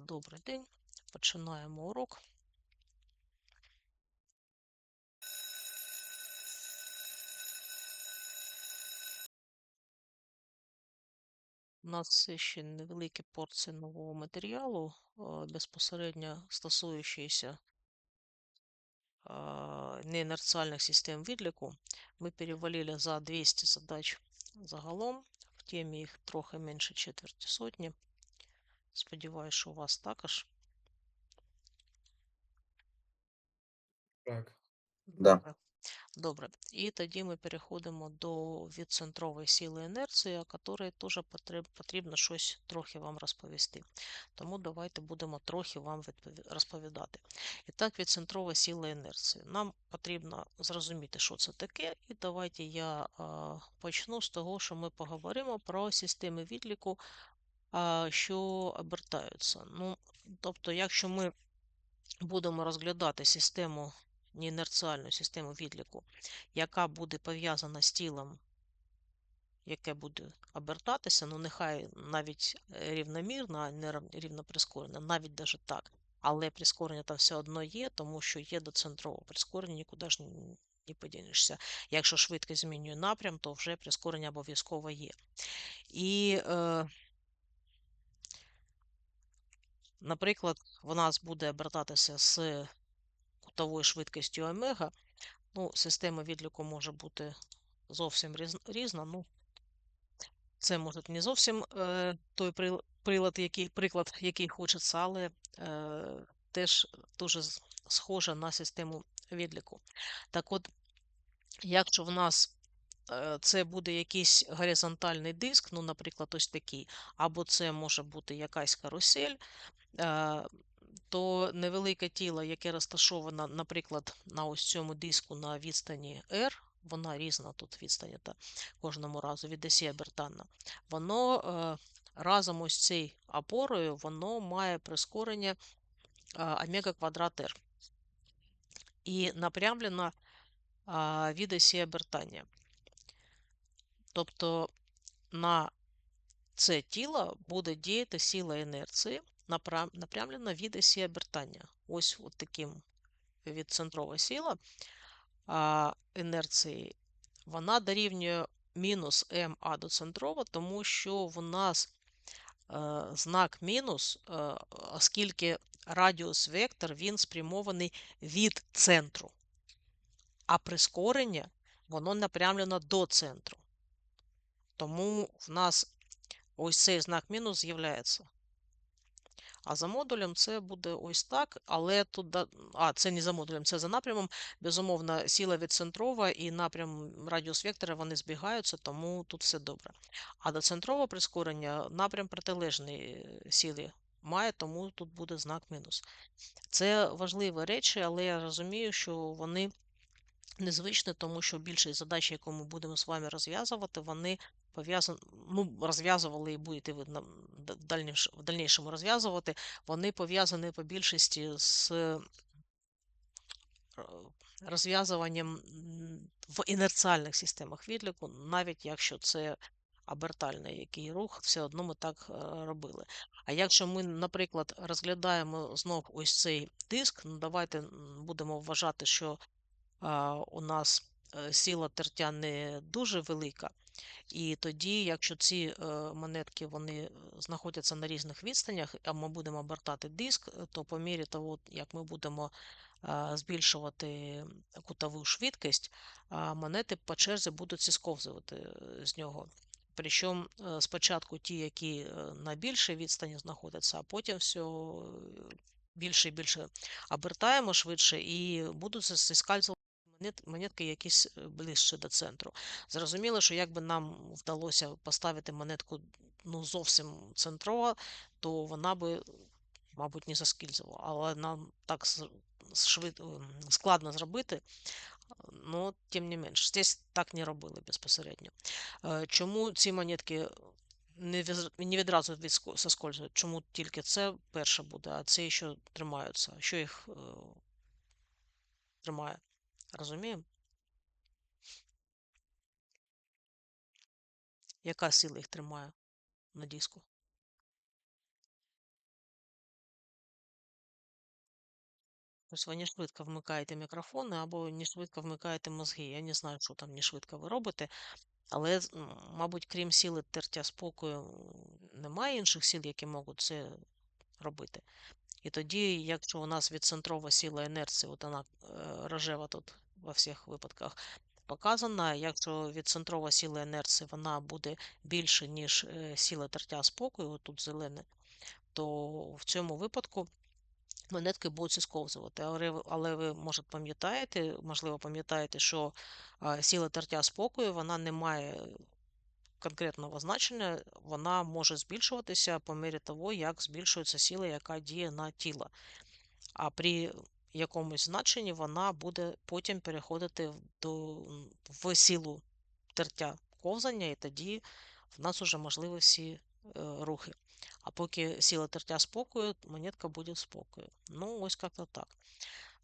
Добрий день. Починаємо урок. У нас ще невеликі порції нового матеріалу, е, безпосередньо стосуючися е, неинерциальных систем відліку. Ми перевалили за 200 задач загалом. В темі їх трохи менше четверті сотні. Сподіваюсь, що у вас також. Так. Да. Добре. Добре. І тоді ми переходимо до відцентрової сили інерції, о якій теж потрібно щось трохи вам розповісти. Тому давайте будемо трохи вам розповідати. І так, відцентрова сила інерції. Нам потрібно зрозуміти, що це таке, і давайте я а, почну з того, що ми поговоримо про системи відліку, що обертаються. Ну, тобто, якщо ми будемо розглядати систему неінерціальну систему відліку, яка буде пов'язана з тілом, яке буде обертатися, ну нехай навіть е, рівномірно, а не рівно прискорено, навіть даже так. Але прискорення там все одно є, тому що є доцентрове прискорення, нікуди ж не подінешся. Якщо швидкість змінює напрям, то вже прискорення обов'язково є. І, е, наприклад, в нас буде обертатися з кутовою швидкістю омега, Ну, система відліку може бути зовсім різна. Ну, це може не зовсім е, той прилад, який, приклад, який хочеться, але е, теж дуже схожа на систему відліку. Так от, якщо в нас це буде якийсь горизонтальний диск, ну, наприклад, ось такий, або це може бути якась карусель, е, то невелике тіло, яке розташоване, наприклад, на ось цьому диску на відстані R, вона різна тут відстані та кожному разу від осі обертана, воно е, разом ось цією опорою воно має прискорення е, омега квадрат R і напрямлено е, від осі обертання. Тобто на це тіло буде діяти сила інерції, напрямлена від осі обертання. Ось от таким відцентрова сила а, інерції, вона дорівнює мінус ма доцентрова, тому що в нас е, знак мінус, е, оскільки радіус вектор він спрямований від центру, а прискорення воно напрямлено до центру. Тому в нас ось цей знак мінус з'являється. А за модулем це буде ось так, але тут, а, це не за модулем, це за напрямом. Безумовно, сила відцентрова і напрям радіус вектора вони збігаються, тому тут все добре. А до центрового прискорення напрям протилежний е, силі має, тому тут буде знак мінус. Це важливі речі, але я розумію, що вони незвичні, тому що більшість задач, яку ми будемо з вами розв'язувати, вони пов'язані, ну, розв'язували і будете ви в дальнішому розв'язувати, вони пов'язані по більшості з е, розв'язуванням в інерціальних системах відліку, навіть якщо це обертальний який рух, все одно ми так е, робили. А якщо ми, наприклад, розглядаємо знов ось цей диск, ну давайте будемо вважати, що а, у нас е, сила тертя не дуже велика. І тоді, якщо ці е, монетки вони е, знаходяться на різних відстанях, а ми будемо обертати диск, е, то по мірі того, як ми будемо е, збільшувати кутову швидкість, монети по черзі будуть зісковзувати е, з нього. Причому е, спочатку ті, які е, на більшій відстані знаходяться, а потім все е, більше і більше обертаємо швидше і будуть зі- зіскальзувати монетки якісь е, ближче до центру. Зрозуміло, що якби нам вдалося поставити монетку ну, зовсім центрова, то вона би, мабуть, не заскільзувала. Але нам так швид... ем, складно зробити. Ну, тим не менш, здесь так не робили безпосередньо. Е, Чому ці монетки не, відразу соскользують? Чому тільки це перше буде, а це ще тримаються? Що їх е, тримає? Розуміємо? Яка сила їх тримає на диску? Тобто ви не швидко вмикаєте мікрофони або не швидко вмикаєте мозги. Я не знаю, що там не швидко ви робите, але, мабуть, крім сили тертя спокою, немає інших сил, які можуть це робити. І тоді, якщо у нас відцентрова сила інерції, от вона е, рожева тут во всіх випадках показана, якщо відцентрова сила інерції вона буде більше, ніж е, сила тертя спокою, тут зелене, то в цьому випадку монетки будуть зісковзувати. Але, ви- може, пам'ятаєте, можливо, пам'ятаєте, що а, сила тертя спокою вона не має конкретного значення, вона може збільшуватися по мірі того, як збільшується сила, яка діє на тіло. А при якомусь значенні вона буде потім переходити до, в силу тертя ковзання, і тоді в нас уже можливі всі е, рухи. А поки сила тертя спокою, монетка буде спокою. Ну, ось як-то так.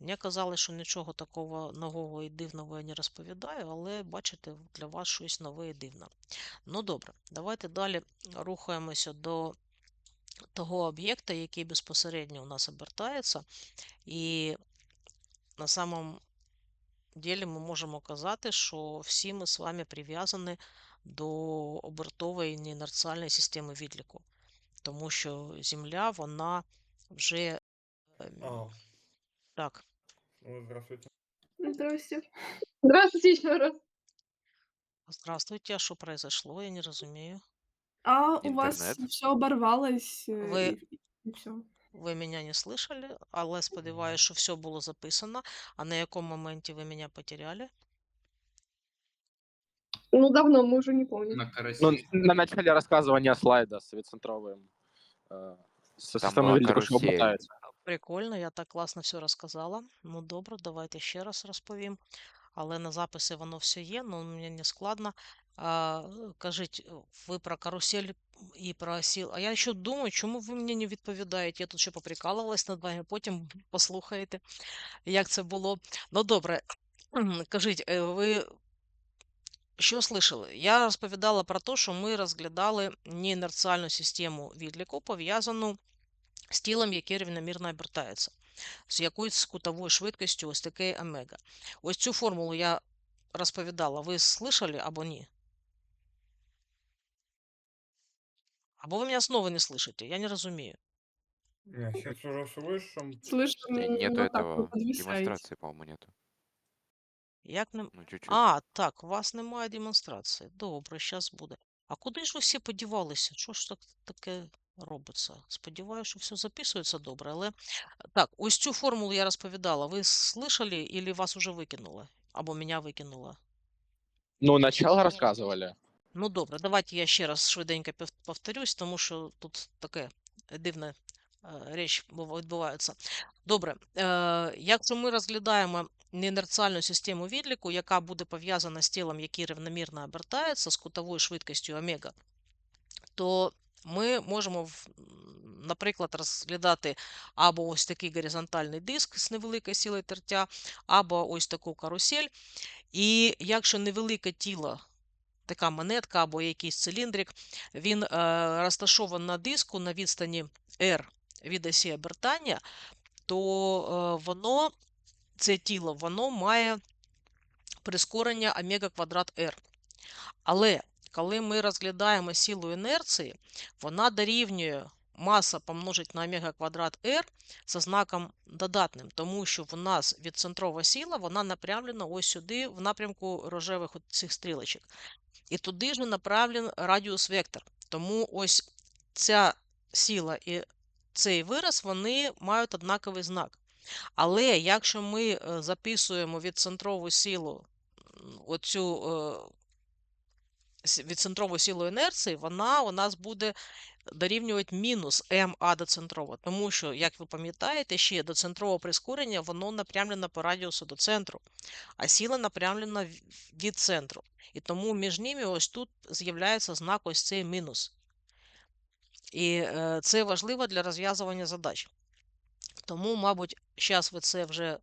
Мені казали, що нічого такого нового і дивного я не розповідаю, але бачите, для вас щось нове і дивне. Ну добре, давайте далі рухаємося до того об'єкта, який безпосередньо у нас обертається. І на самом деле ми можемо казати, що всі ми з вами прив'язані до обертової інерціальної системи відліку. Тому що Земля, вона вже ем, так. ну, здравствуйте. Здрасте. Здравствуйте еще раз. Здравствуйте, а що произошло? Я не розумію. А у вас Интернет? все оборвалось э, Вы- и, и все. Ви мене не слышали, але сподіваюся, що все було записано. А на якому моменті ви мене потеряли? Ну, давно, мы уже не помним. На карасе. Ну, на начале рассказывания слайда с центровым э, со Там системой была великого, что карусель. обмотается. Прикольно, я так класно все розказала. Ну, добре, давайте ще раз розповім. Але на записи воно все є, ну мені не складно. А, кажіть, ви про карусель і про сіл. А я ще думаю, чому ви мені не відповідаєте? Я тут ще поприкалувалась над вами, потім послухаєте, як це було. Ну, добре, кажіть, ви що слышали? Я розповідала про те, що ми розглядали неінерціальну систему відліку, пов'язану з тілом, яке рівномірно обертається, з якоюсь кутовою швидкістю, ось таке омега. Ось цю формулу я розповідала. Ви слышали або ні? Або ви мене знову не слышите? Я не розумію. Я сейчас уже слышим. Слышим, Не- ну, Нету вот так этого вы подвисаете. демонстрации, по-моему, нету. Як не... Ну, чуть-чуть. А, так, у вас немає демонстрації. Добре, зараз буде. А куди ж ви всі подівалися? Що ж так, таке робиться? Сподіваюся, що все записується добре, але так, ось цю формулу я розповідала. Ви слышали, или вас уже викинуло? Або мене викинуло? Ну, начало рассказывали. Ну добре, давайте я ще раз швиденько повторюсь, тому що тут таке дивне е, річ відбувається. Добре, е, якщо ми розглядаємо неінерціальну систему відліку, яка буде пов'язана з тілом, який рівномірно обертається з кутовою швидкістю омега, то ми можемо, наприклад, розглядати або ось такий горизонтальний диск з невеликою силою тертя, або ось таку карусель. І якщо невелике тіло така монетка або якийсь циліндрик, він е, розташований на диску на відстані R від осі обертання, то е, воно, це тіло, воно має прискорення омега квадрат R. Але коли ми розглядаємо силу інерції, вона дорівнює маса помножить на омега квадрат R за знаком додатним, тому що в нас відцентрова сила, вона напрямлена ось сюди, в напрямку рожевих цих стрілочок. І туди ж направлен радіус вектор. Тому ось ця сила і цей вираз, вони мають однаковий знак. Але якщо ми е, записуємо відцентрову силу, оцю е, с- відцентрову інерції, вона у нас буде дорівнювати мінус ма доцентрова. Тому що, як ви пам'ятаєте, ще доцентрове прискорення, воно напрямлено по радіусу до центру, а сила напрямлена від центру. І тому між ними ось тут з'являється знак ось цей мінус. І е, це важливо для розв'язування задач. Тому, мабуть, зараз ви це вже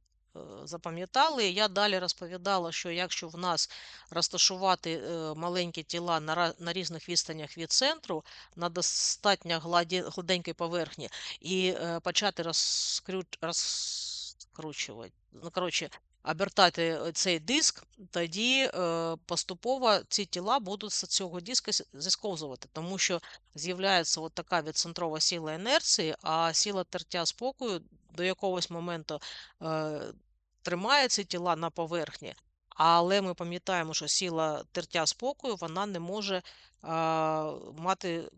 запам'ятали. Я далі розповідала, що якщо в нас розташувати е, маленькі тіла на, різних відстанях від центру, на достатньо гладенькій поверхні, і е, почати розкручувати. Ну, коротше, обертати е, цей диск, тоді е, поступово ці тіла будуть з цього диска зісковзувати, тому що з'являється от така відцентрова сила інерції, а сила тертя спокою до якогось моменту е, тримає ці тіла на поверхні. Але ми пам'ятаємо, що сила тертя спокою вона не може а, мати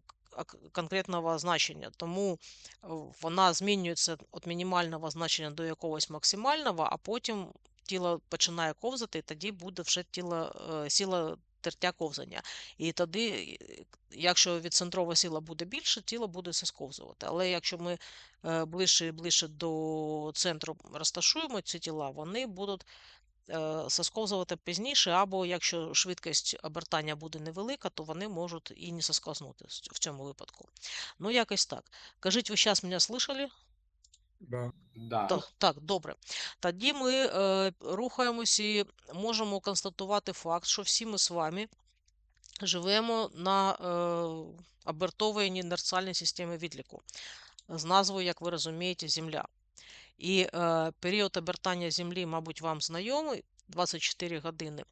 конкретного значення. Тому е, вона змінюється від мінімального значення до якогось максимального, а потім тіло починає ковзати, і тоді буде вже тіло, е, сила тертя ковзання. І тоді, якщо відцентрова сила буде більше, тіло буде сковзувати. Але якщо ми е, ближче і ближче до центру розташуємо ці тіла, вони будуть е, сосковзувати пізніше, або якщо швидкість обертання буде невелика, то вони можуть і не соскознути в цьому випадку. Ну, якось так. Кажіть, ви зараз мене слышали? Да. Да. Так, так, добре. Тоді ми е, рухаємось і можемо констатувати факт, що всі ми з вами живемо на е, обертовій інерціальній системі відліку з назвою, як ви розумієте, Земля. І е, період обертання Землі, мабуть, вам знайомий 24 години.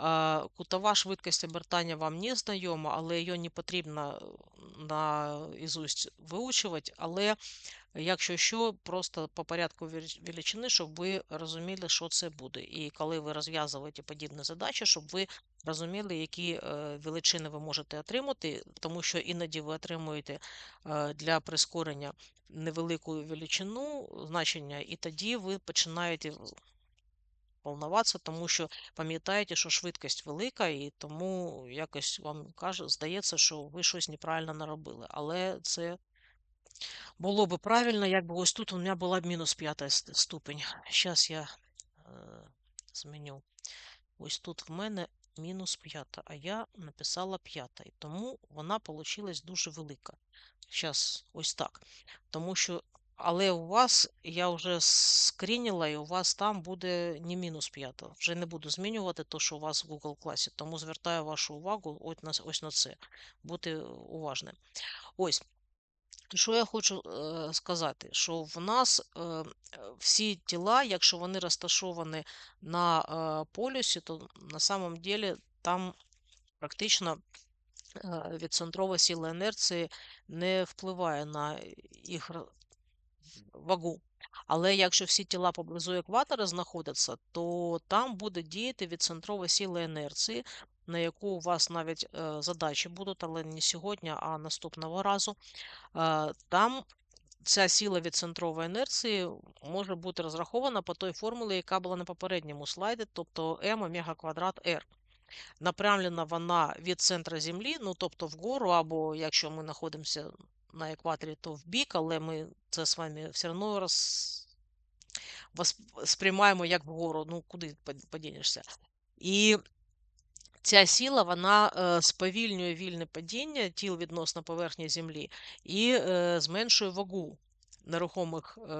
Е, кутова швидкість обертання вам не знайома, але її не потрібно е, на виучувати. Але якщо що, просто по порядку велич- величини, щоб ви розуміли, що це буде. І коли ви розв'язуєте подібні задачі, щоб ви розуміли, які е, величини ви можете отримати, тому що іноді ви отримуєте е, для прискорення невелику величину значення, і тоді ви починаєте волноватися, тому що пам'ятаєте, що швидкість велика, і тому якось вам каже, здається, що ви щось неправильно наробили. Але це було би правильно, якби ось тут у мене була б мінус п'ята с- ступень. Зараз я е, зміню. Ось тут в мене мінус п'ята, а я написала п'ята, і тому вона получилась дуже велика. Зараз ось так. Тому що, але у вас я вже скрініла, і у вас там буде не мінус п'ята. Вже не буду змінювати то, що у вас в Google класі. Тому звертаю вашу увагу ось на, ось на це. Бути уважним. Ось. Що я хочу е, сказати, що в нас е, всі тіла, якщо вони розташовані на е, полюсі, то на самом деле там практично е, відцентрова сила інерції не впливає на їх вагу. Але якщо всі тіла поблизу екватора знаходяться, то там буде діяти відцентрова сила інерції, на яку у вас навіть е, задачі будуть, але не сьогодні, а наступного разу. Е, Там ця сила відцентрової інерції може бути розрахована по той формулі, яка була на попередньому слайді, тобто m омега квадрат r. Направлена вона від центра Землі, ну тобто вгору, або якщо ми знаходимося на екваторі, то в бік, але ми це з вами все одно роз... сприймаємо як вгору, ну куди подінешся. І ця сила вона е, сповільнює вільне падіння тіл відносно поверхні Землі і е, зменшує вагу нерухомих е,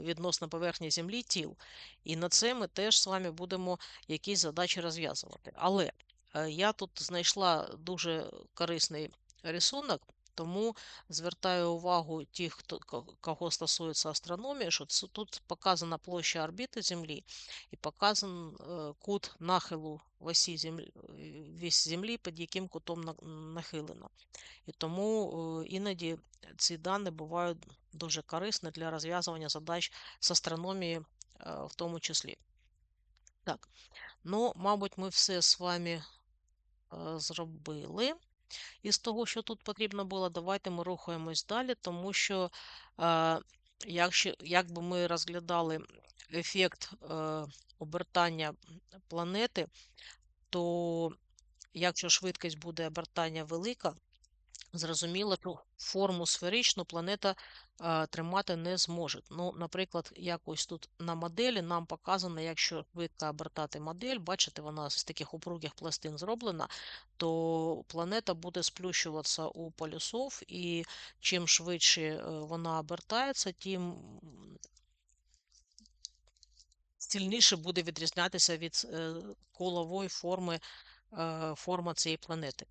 відносно поверхні Землі тіл. І на це ми теж з вами будемо якісь задачі розв'язувати. Але я тут знайшла дуже корисний рисунок, тому звертаю увагу тих, хто кого стосується астрономії, що це тут показана площа орбіти Землі і показан е, кут нахилу в осі землі, вісь Землі, під яким кутом на- нахилена. І тому іноді ці дані бувають дуже корисні для розв'язування задач з астрономії е, в тому числі. Так, ну, мабуть, ми все з вами е, зробили. з того, що тут потрібно було, давайте ми рухаємось далі, тому що як би ми розглядали ефект е, обертання планети, то якщо швидкість буде обертання велика, зрозуміло, що форму сферичну планета е, тримати не зможе. Ну, наприклад, якось тут на моделі нам показано, якщо швидко обертати модель, бачите, вона з таких упругих пластин зроблена, то планета буде сплющуватися у полюсов, і чим швидше е, вона обертається, тим сильніше буде відрізнятися від е, колової форми е, форма цієї планети.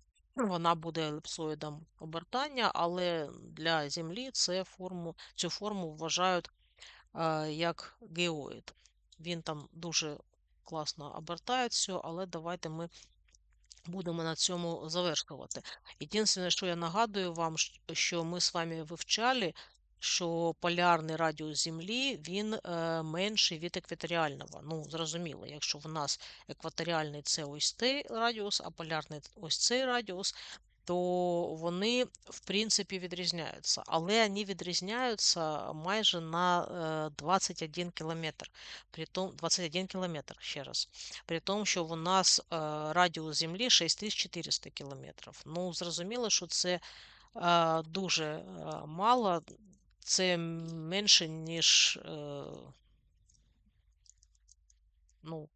Вона буде еліпсоїдом обертання, але для Землі це форму, цю форму вважають е, як геоїд. Він там дуже класно обертає все, але давайте ми будемо на цьому завершувати. Єдине, що я нагадую вам, що ми з вами вивчали, що полярний радіус Землі він е, менший від екваторіального. Ну, зрозуміло, якщо в нас екваторіальний це ось цей радіус, а полярний ось цей радіус, то вони в принципі відрізняються. Але вони відрізняються майже на е, 21 кілометр. При тому 21 кілометр ще раз. При тому, що у нас е, радіус Землі 6400 кілометрів. Ну, зрозуміло, що це е, дуже е, мало. Це менше, ніж, е, ну,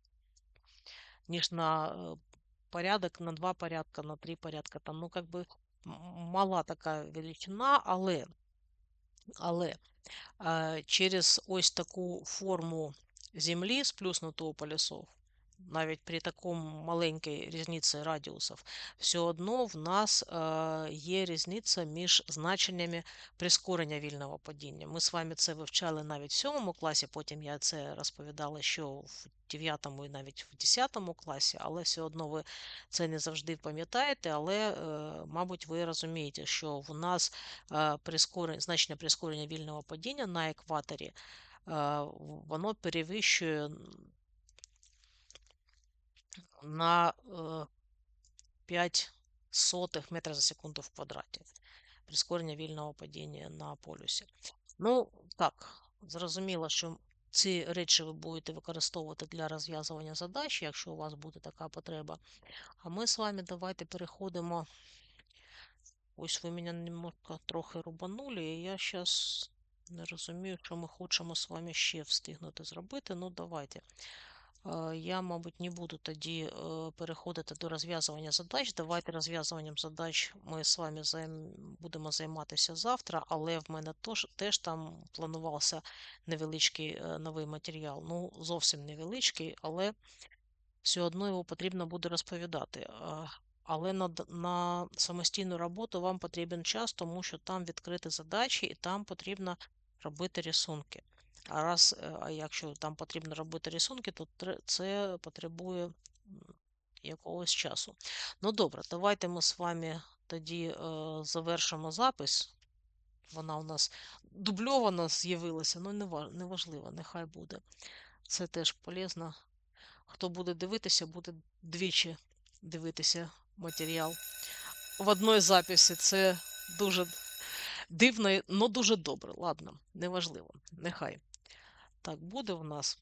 ніж на е, порядок, на два порядка, на три порядка. Там, ну, как би мала така величина, але, але е, через ось таку форму Землі сплюснутого полюсов, навіть при такому маленькій різниці радіусів, все одно в нас е, є різниця між значеннями прискорення вільного падіння. Ми з вами це вивчали навіть в сьомому класі, потім я це розповідала, що в 9 і навіть в 10 класі, але все одно ви це не завжди пам'ятаєте, але, е, мабуть, ви розумієте, що в нас е, прискорення, значення прискорення вільного падіння на екваторі, воно перевищує на е, 5 сотих метра за секунду в квадраті. Прискорення вільного падіння на полюсі. Ну, так, зрозуміло, що ці речі ви будете використовувати для розв'язування задач, якщо у вас буде така потреба. А ми з вами давайте переходимо. Ось ви мене немножко трохи рубанули, і я зараз не розумію, що ми хочемо з вами ще встигнути зробити. Ну, давайте. Е, Я, мабуть, не буду тоді е, переходити до розв'язування задач. Давайте розв'язуванням задач ми з вами будемо займатися завтра, але в мене теж там планувався невеличкий е, новий матеріал. Ну, зовсім невеличкий, але все одно його потрібно буде розповідати. Е, Але на, на самостійну роботу вам потрібен час, тому що там відкриті задачі і там потрібно робити рисунки. А раз, а якщо там потрібно робити рисунки, то це потребує якогось часу. Ну добре, давайте ми з вами тоді е, завершимо запис. Вона у нас дубльована з'явилася, ну неважливо, нехай буде. Це теж полезно. Хто буде дивитися, буде двічі дивитися матеріал в одній записі. Це дуже дивно, але дуже добре. Ладно, неважливо. Нехай. Так, буде в нас.